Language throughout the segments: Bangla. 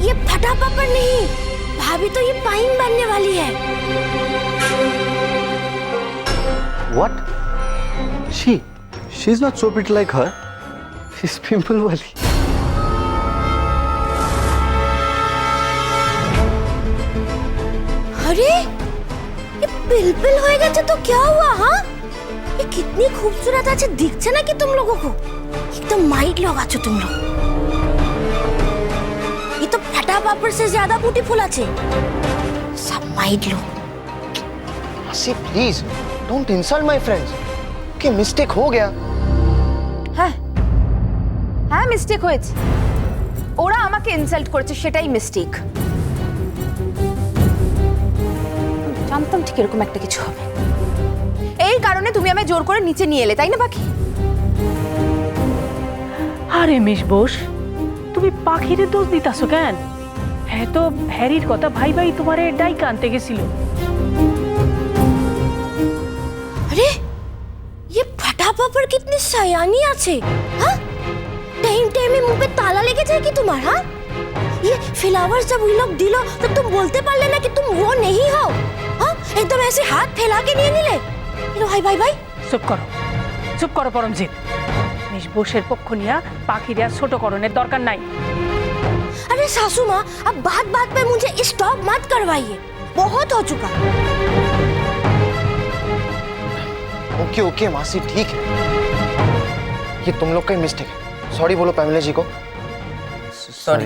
ये फटा पापड़ नहीं भाभी तो ये पाइन बनने वाली है What? She? She's not so pretty like her. She's pimple wali. अरे ये पिलपिल होएगा গেছে तो क्या हुआ हाँ ये कितनी खूबसूरत आज दिखते ना कि तुम लोगों को एकदम माइट लोग आज तुम लोग ये तो फटा पापड़ से ज्यादा ब्यूटीफुल আছে सब माइट लोग মাসি please don't insult my friends কি মিস্টেক হয়ে গয়া হ্যাঁ হ্যাঁ মিস্টেক হয়েছে ওরা আমাকে ইনসাল্ট করেছে সেটাই মিস্টেক জানতাম ঠিক এরকম একটা কিছু হবে এই কারণে তুমি আমায় জোর করে নিচে নিয়ে এলে তাই না বাকি আরে মিস বোস তুমি পাখিরে দোষ দিতাছো কেন হ্যাঁ তো হ্যারির কথা ভাই ভাই তোমারে ডাইকা আনতে গেছিল अरे ये फटा पापड़ कितनी सयानी আছে हाँ टाइम टाइम में मुंह पे ताला लेके जाए कि तुम्हारा हाँ ये फ्लावर्स जब ये लोग दिलो तो तुम बोलते पारले ना कि तुम वो नहीं हो हाँ एकदम ऐसे हाथ फैला के नहीं निले ये लो, भाई भाई भाई চুপ করো চুপ করো পরমজিৎ মিস বোসের পক্ষ নিয়া পাখিরে আর ছোট করণের দরকার নাই अरे सासू माँ अब बात बात पे मुझे स्टॉप मत करवाइए। बहुत हो चुका। ओके ओके मासी ठीक है। ये तुम लोग का ही मिस्टेक है। सॉरी बोलो पैमिला जी को। Sorry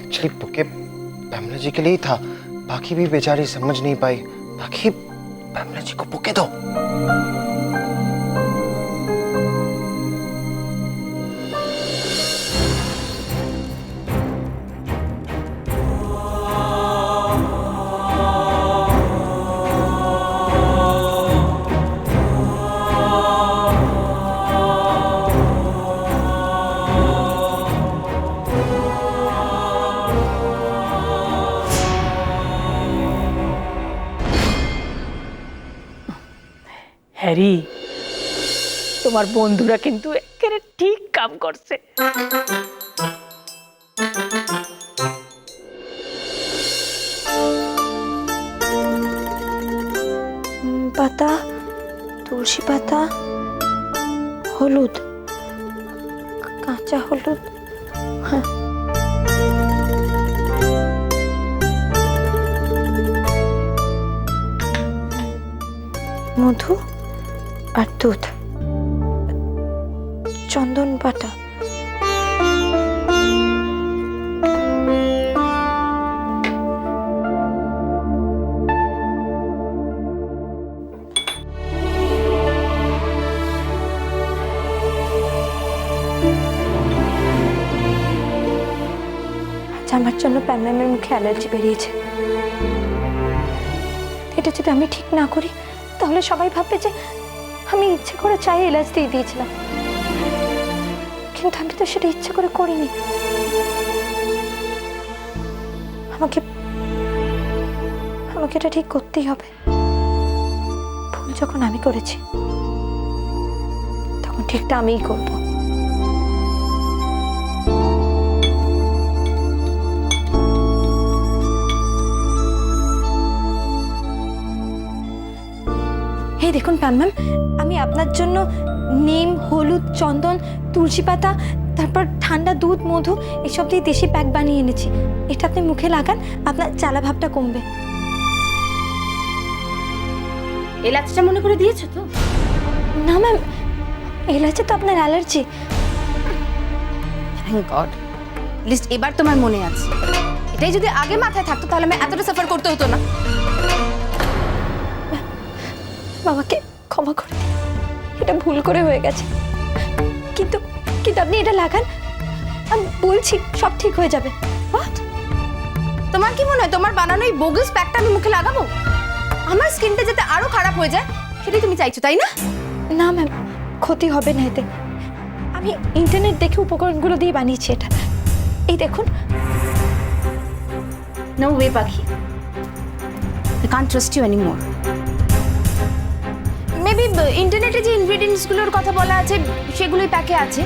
actually bouquet Pamela ji के लिए ही था। बाकी भी बेचारी समझ नहीं पाई बाकी पैमिला जी को बुके दो। হ্যারি তোমার বন্ধুরা কিন্তু একেবারে ঠিক কাম করছে। পাতা, তুলসী পাতা, হলুদ, কাঁচা হলুদ হ্যাঁ। মধু? আর দুধ। চন্দন পাতা আজ আমার জন্য প্যামের মুখে অ্যালার্জি বেরিয়েছে। এটা যদি আমি ঠিক না করি, তাহলে সবাই ভাববে যে আমি ইচ্ছে করে চাই এলাচ দিয়ে দিয়েছিলাম। কিন্তু আমি তো সেটা ইচ্ছে করে করিনি। আমাকে আমাকে এটা ঠিক করতেই হবে। ভুল যখন আমি করেছি, তখন ঠিকটা আমিই করব। এই দেখুন প্যাম ম্যাম আমি আপনার জন্য নিম হলুদ চন্দন তুলসী পাতা তারপর ঠান্ডা দুধ মধু এসব দিয়ে দেশি প্যাক বানিয়ে এনেছি। এটা আপনি মুখে লাগান আপনার জ্বালা ভাবটা কমবে। এলাচটা মনে করে দিয়েছ তো? না ম্যাম এলাচে তো আপনার অ্যালার্জি। থ্যাংক গড লিস্ট এবার তোমার মনে আছে। এটাই যদি আগে মাথায় থাকতো তাহলে আমি এতটা সাফার করতে হতো না। বাবাকে ক্ষমা করে এটা ভুল করে হয়ে গেছে। কিন্তু কিন্তু আপনি এটা লাগান। আমি বলছি সব ঠিক হয়ে যাবে। তোমার কি মনে হয় তোমার বানানো এই বোগাস প্যাকটা আমি মুখে লাগাবো? আমার স্কিনটা যাতে আরও খারাপ হয়ে যায় সেটাই তুমি চাইছো তাই না? না ম্যাম ক্ষতি হবে না এতে। আমি ইন্টারনেট দেখে উপকরণগুলো দিয়ে বানিয়েছি এটা। এই দেখুন। No way Pakhi. I can't trust you anymore maybe ইন্টারনেটে যে ইনগ্রেডিয়েন্টসগুলোর কথা বলা আছে, সেগুলোই প্যাকে আছে।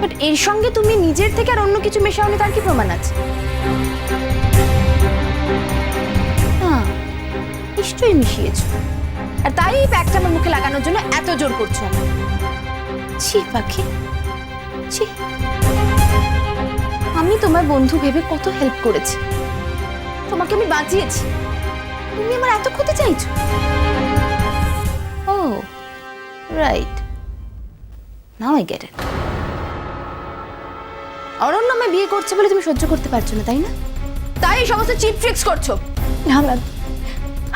বাট এর সঙ্গে তুমি নিজের থেকে আর অন্য কিছু মেশাওনি, তার কি প্রমাণ আছে? হ্যাঁ নিশ্চয়ই মিশিয়েছো। আর তাই এই প্যাকটা আমার মুখে লাগানোর জন্য এত জোর করছ। ছি, পাখি। ছি। আমি তোমার বন্ধু ভেবে কত হেল্প করেছি। তোমাকে আমি বাঁচিয়েছি। তুমি আমার এত ক্ষতি চাইছো। Right now I get it Aranya আমায় বিয়ে করছে বলে তুমি সহ্য করতে পারছ না তাই না? তাই এই সমস্ত চিপ ট্রিক্স করছ। না ম্যাম।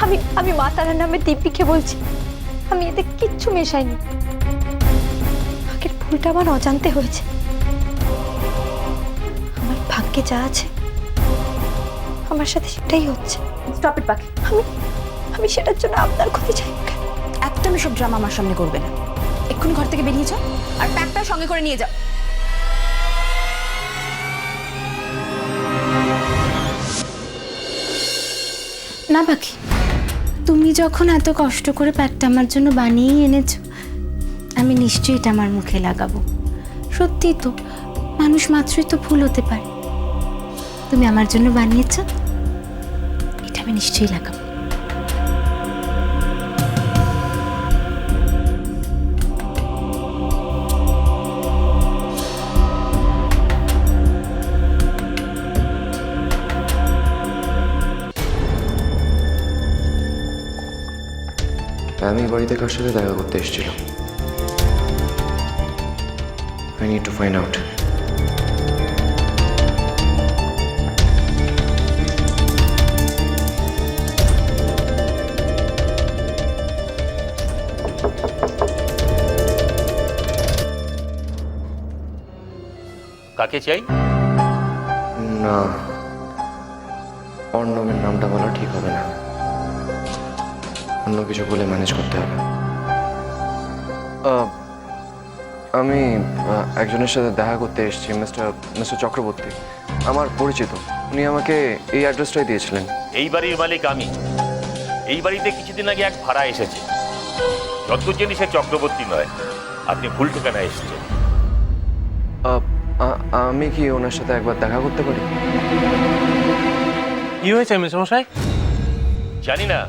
আমি আমি মা তারার নামে দীপিকে বলছি। আমি এতে কিচ্ছু মেশাইনি। আগের ভুলটা আমার অজান্তে হয়েছে। আমার ভাগ্যে যা আছে আমার সাথে সেটাই হচ্ছে। স্টপ ইট পাখি। আমি আমি সেটার জন্য আপনার ক্ষতি চাই। না? একদম এসব ড্রামা আমার সামনে করবে না। এক্ষুনি ঘর থেকে বেরিয়ে যাও। আর প্যাকটা সঙ্গে করে নিয়ে যাও। না পাখি, তুমি যখন এত কষ্ট করে প্যাকটা আমার জন্য বানিয়েই এনেছো, আমি নিশ্চয়ই এটা আমার মুখে লাগাবো। সত্যি তো, মানুষ মাত্রই তো ভুল হতে পারে। তুমি আমার জন্য বানিয়েছ, এটা আমি নিশ্চয়ই লাগাবো। আমি বাড়িতে কার সাথে দেখা করতে এসেছিল I need to find out কাকে চাই? না অর্ণবের নামটা বলা ঠিক হবে না। অন্য কিছু বলে ম্যানেজ করতে হবে। আহ, আমি একজনের সাথে দেখা করতে এসেছি মিস্টার মিস্টার চক্রবর্তী। আমার পরিচিত। উনি আমাকে এই অ্যাড্রেসটাই দিয়েছিলেন। এই বাড়ির মালিক আমি। এই বাড়িতে কিছুদিন আগে এক ভাড়া এসেছে। যতদূর জানি সে চক্রবর্তী নয় আপনি ভুল ঠিকানা এসেছেন। আমি কি ওনার সাথে একবার দেখা করতে পারি? কি হয়েছে মেসমশাই জানি না।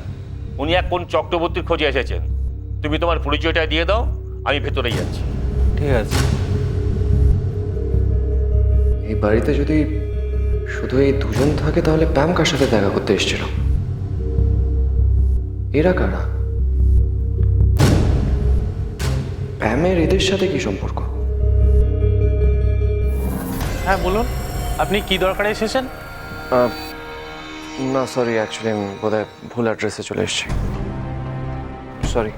উনি এক কোন চক্রবর্তীর খোঁজে এসেছেন। তুমি তোমার পরিচয়টা দিয়ে দাও আমি ভেতরে যাচ্ছি। ঠিক আছে। এই বাড়িতে যদি শুধু এই দুজন থাকে তাহলে প্যাম কার সাথে দেখা করতে এসেছিল? এরা কারা? প্যামের এদের সাথে কি সম্পর্ক? হ্যাঁ বলুন। আপনি কি দরকারে এসেছেন? না সরি অ্যাকচুয়ালি আমি বোধহয় ভুল অ্যাড্রেসে চলে এসেছি। সরি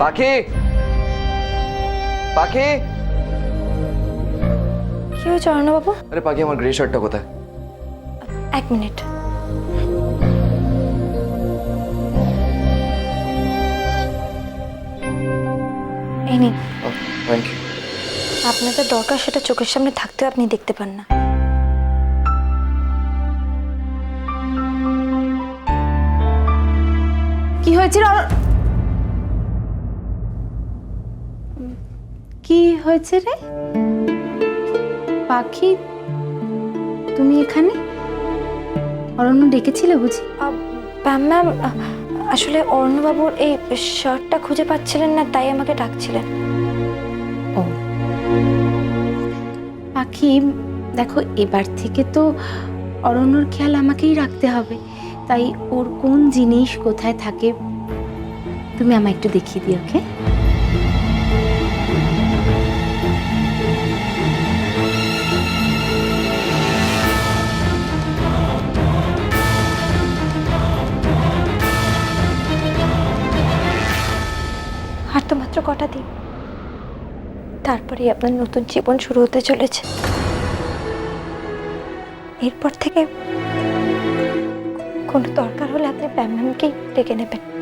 পাখি! পাখি! কি হয়েছে অর্ণবাবু আরে পাখি আমার গ্রে শার্টটা কোথায়? এক মিনিট। এই নিন। থ্যাংক ইউ আপনার যা দরকার সেটা চোখের সামনে থাকতেও আপনি দেখতে পান না। কি হয়েছিল? কি হয়েছে রে? পাখি? তুমি এখানে? অরণ্য ডেকেছিলে বুঝি? ম্যাম ম্যাম আসলে অরণ্যবাবুর এই শার্টটা খুঁজে পাচ্ছিলেন না তাই আমাকে ডাকছিলেন। ও। পাখি দেখো এবার থেকে তো অরণ্যর খেয়াল আমাকেই রাখতে হবে। তাই ওর কোন জিনিস কোথায় থাকে তুমি আমায় একটু দেখিয়ে দিও ওকে? মাত্র কটা দিন। তারপরেই আপনার নতুন জীবন শুরু হতে চলেছে। এরপর থেকে কোনো দরকার হলে আপনি ব্যাম ম্যামকেই ডেকে নেবেন।